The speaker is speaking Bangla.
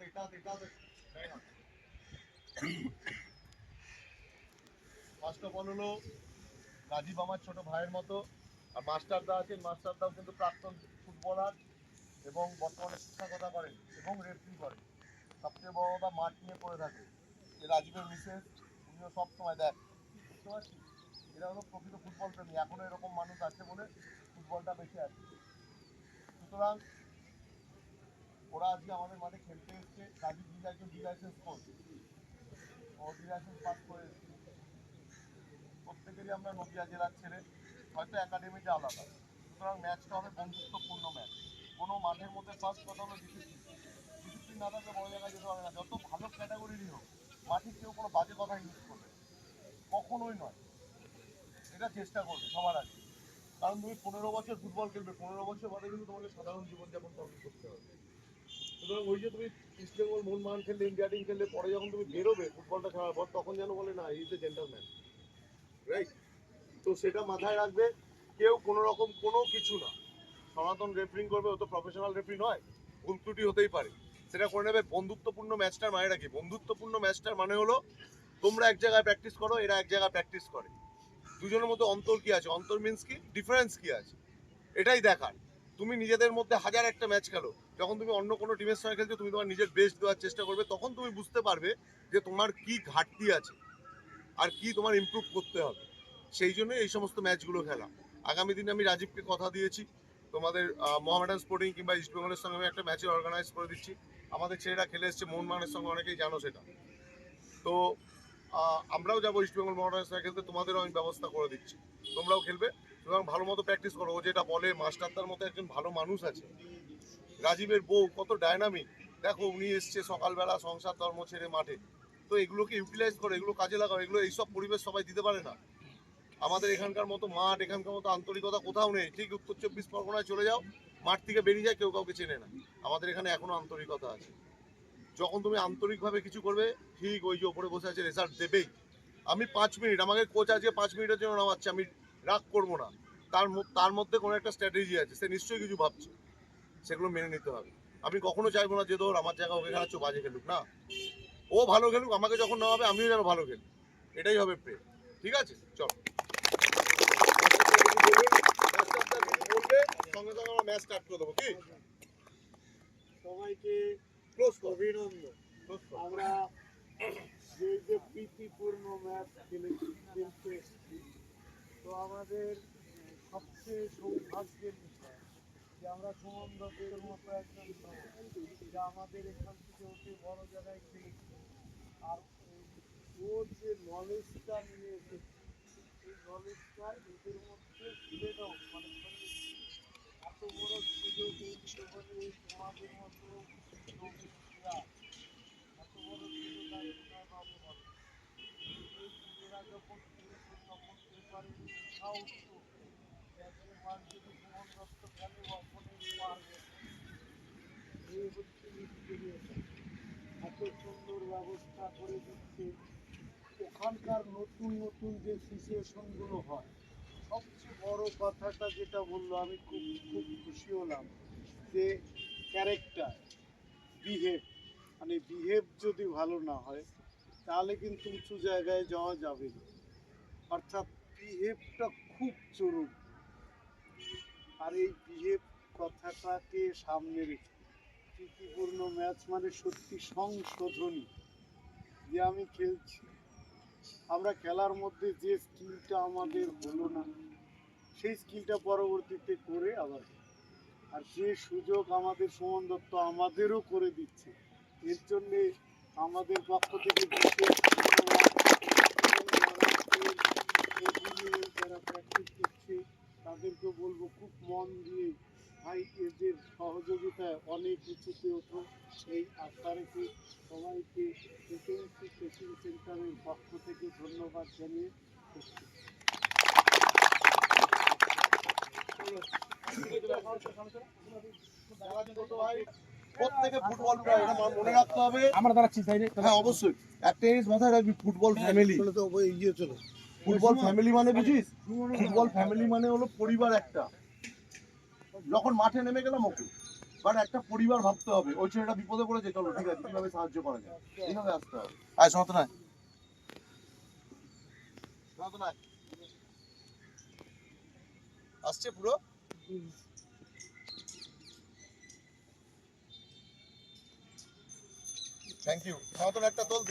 Patrick, Patrick, Patrick. Hang on. First of all হলো রাজীব আমার ছোট ভাইয়ের মতো, আর মাস্টারদা আছেন, মাস্টারদাও কিন্তু প্রাক্তন ফুটবলার এবং বর্তমানে শিক্ষকতা করেন এবং রেফারি করেন। সবচেয়ে বড় কথা মাঠ নিয়ে পড়ে থাকে। যে রাজীবের মিসেস উনিও সবসময় দেখ। বুঝতে পারছিস? এরা হলো প্রকৃত ফুটবল প্রেমী। এখনও এরকম মানুষ আছে বলে ফুটবলটা বেশি আছে। সুতরাং ওরা আজকে আমাদের মাঠে খেলতে এসছে। রাজীব নিজে একজন ডি লাইসেন্স কোচ ও লাইসেন্স পাস করে প্রত্যেকেরই আমরা নদিয়া জেলার ছেলে হয়তো একাডেমিটা আলাদা। সুতরাং ম্যাচটা হবে বন্ধুত্বপূর্ণ ম্যাচ। কোনো মাঠের মধ্যে ফার্স্ট কথা হলো ডিসিপ্লিন ডিসিপ্লিন না থাকলে বড় জায়গায় যেতে হবে না। যত ভালো ক্যাটাগরিরই হোক, মাঠে কেউ কোনো বাজে কথা ইউজ করবে কখনোই নয়। এটা চেষ্টা করবে সবার আগে। কারণ তুমি পনেরো বছর ফুটবল খেলবে। পনেরো বছর বাদে কিন্তু তোমাকে সাধারণ জীবনযাপন পালন করতে হবে। সুতরাং ওই যে তুমি ইস্ট বেঙ্গল খেললে ইন্ডিয়া টিম খেললে, পরে যখন তুমি বেরোবে ফুটবলটা খেলার পর, তখন যেন বলে, না ইজ এ জেন্টালম্যান রাইট তো সেটা মাথায় রাখবে, কেউ কোনো রকম কোনো কিছু না। সনাতন রেফারিং করবে, ও তো প্রফেশনাল রেফারি নয়, ভুল ত্রুটি হতেই পারে। সেটা করে নেবে বন্ধুত্বপূর্ণ ম্যাচটার মানে রাখি বন্ধুত্বপূর্ণ ম্যাচটার মানে হলো, তোমরা এক জায়গায় প্র্যাকটিস করো, এরা এক জায়গায় প্র্যাকটিস করে। দুজনের মধ্যে অন্তর কি আছে? অন্তর মিন্স কি? ডিফারেন্স কি আছে? এটাই দেখার। তুমি নিজেদের মধ্যে হাজার একটা ম্যাচ খেলো। যখন তুমি অন্য কোনো টিমের সঙ্গে খেলছো, তুমি তোমার নিজের বেস্ট দেওয়ার চেষ্টা করবে, তখন তুমি বুঝতে পারবে যে তোমার কি ঘাটতি আছে আর কি তোমার ইমপ্রুভ করতে হবে। সেই জন্য এই সমস্ত ম্যাচগুলো খেলা। আগামী দিনে আমি রাজীবকে কথা দিয়েছি, তোমাদের মোহামেডান স্পোর্টিং কিংবা ইস্ট বেঙ্গলের সঙ্গে আমি একটা ম্যাচের অর্গানাইজ করে দিচ্ছি। আমাদের ছেলেরা খেলে এসছে মোহনবাগানের সঙ্গে অনেকেই জানো সেটা। তো আমরাও যাব ইস্ট বেঙ্গল মোহামেডানের সঙ্গে খেলতে, তোমাদেরও আমি ব্যবস্থা করে দিচ্ছি। তোমরাও খেলবে। সুতরাং ভালো মতো প্র্যাকটিস করো। ও যেটা বলে, মাস্টারদার মতো একজন ভালো মানুষ আছে। রাজীবের বউ কত ডায়নামিক দেখো, উনি এসছে সকালবেলা সংসার ধর্ম ছেড়ে মাঠে। তো এগুলোকে ইউটিলাইজ করো, এগুলো কাজে লাগাও, এগুলো এইসব পরিবেশ সবাই দিতে পারে না। আমাদের এখানকার মতো মাঠ, এখানকার মতো আন্তরিকতা কোথাও নেই। ঠিক উত্তর চব্বিশ পরগনায় চলে যাও, মাঠ থেকে বেরিয়ে যায়, কেউ কাউকে চেনে না। আমাদের এখানে এখনও আন্তরিকতা আছে। যখন তুমি আন্তরিকভাবে কিছু করবে, ঠিক ওই যে ওপরে বসে আছে রেজাল্ট দেবেই। আমি পাঁচ মিনিট, আমাকে কোচ আজকে পাঁচ মিনিটের জন্য নামাচ্ছে। আমি রাগ করব না। তার তার মধ্যে কোনো একটা স্ট্র্যাটেজি আছে সে নিশ্চয়ই কিছু ভাবছে। সেগুলো মেনে নিতে হবে। আমি কখনো চাইব না যে ধর আমার জায়গা ওকে খেলাচ্ছ বাজে খেলুক না। ও ভালো খেলুক আমাকে যখন না হবে আমিও যেন ভালো খেলি। এটাই হবে প্রেম ঠিক আছে? চল। সঙ্গে সঙ্গে আমরা ম্যাচ স্টার্ট করে দেবো কি? সবাইকে ক্লোজ অভিনন্দন। আমরা যে যে প্রীতিপূর্ণ ম্যাচ খেলেছি তো আমাদের সবচেয়ে সৌভাগ্যের বিষয় যে আমরা সুমন দত্তের মতো একজন যে আমাদের এখান থেকে ওকে বড় জায়গায় খেলেছি আর ওর যে নলেজটা নিয়ে এসেছে, এই নলেজটা এদের মধ্যে তুলে দাও মানে এত বড় সুযোগ এই তোমাদের মতো এত বড় সুযোগ আর বলো? এই যখন সুন্দর ব্যবস্থা করে দিচ্ছে ওখানকার নতুন নতুন যে সিচুয়েশনগুলো হয়, সবচেয়ে বড় কথাটা যেটা বলল, আমি খুব খুব খুশি হলাম যে ক্যারেক্টার বিহেভ মানে বিহেভ যদি ভালো না হয়, তাহলে কিন্তু উঁচু জায়গায় যাওয়া যাবে না অর্থাৎ বিহেভটা খুব জরুরি। আর এই বিহেভ কথাটাকে সামনে রেখে, প্রীতিপূর্ণ ম্যাচ মানে সত্যি সংশোধনী। যে আমি খেলছি, আমরা খেলার মধ্যে যে স্কিলটা আমাদের হলো না, সেই স্কিলটা পরবর্তীতে করে আবার আর যে সুযোগ আমাদের সুমন দত্ত আমাদেরও করে দিচ্ছে, এর জন্যে আমাদের পক্ষ থেকে বিশেষ যারা প্র্যাকটিস করছে তাদেরকে বলব খুব মন দিয়ে ভাই এদের সহযোগিতায় অনেক উঁচুতে ওঠো এই সবাইকে এসএমসি কোচিং সেন্টারের পক্ষ থেকে ধন্যবাদ জানিয়ে। প্রত্যেকে ফুটবল এটা মনে রাখতে হবে আমরা দাঁড়াচ্ছি সাইডে হ্যাঁ অবশ্যই একটা জিনিস মাথায় রাখবি ফুটবল ফ্যামিলি ফুটবল ফ্যামিলি মানে বুঝিস? ফুটবল ফ্যামিলি মানে হলো পরিবার একটা। যখন মাঠে নেমে গেলাম ওকে। বাট একটা পরিবার ভাবতে হবে। ওই ছেলেটা বিপদে পড়েছে। চলো ঠিক আছে কীভাবে সাহায্য করা যায়? এইভাবে আসতে হবে? আয় সনাতন আয় আসছে পুরো? থ্যাংক ইউ একটা তোল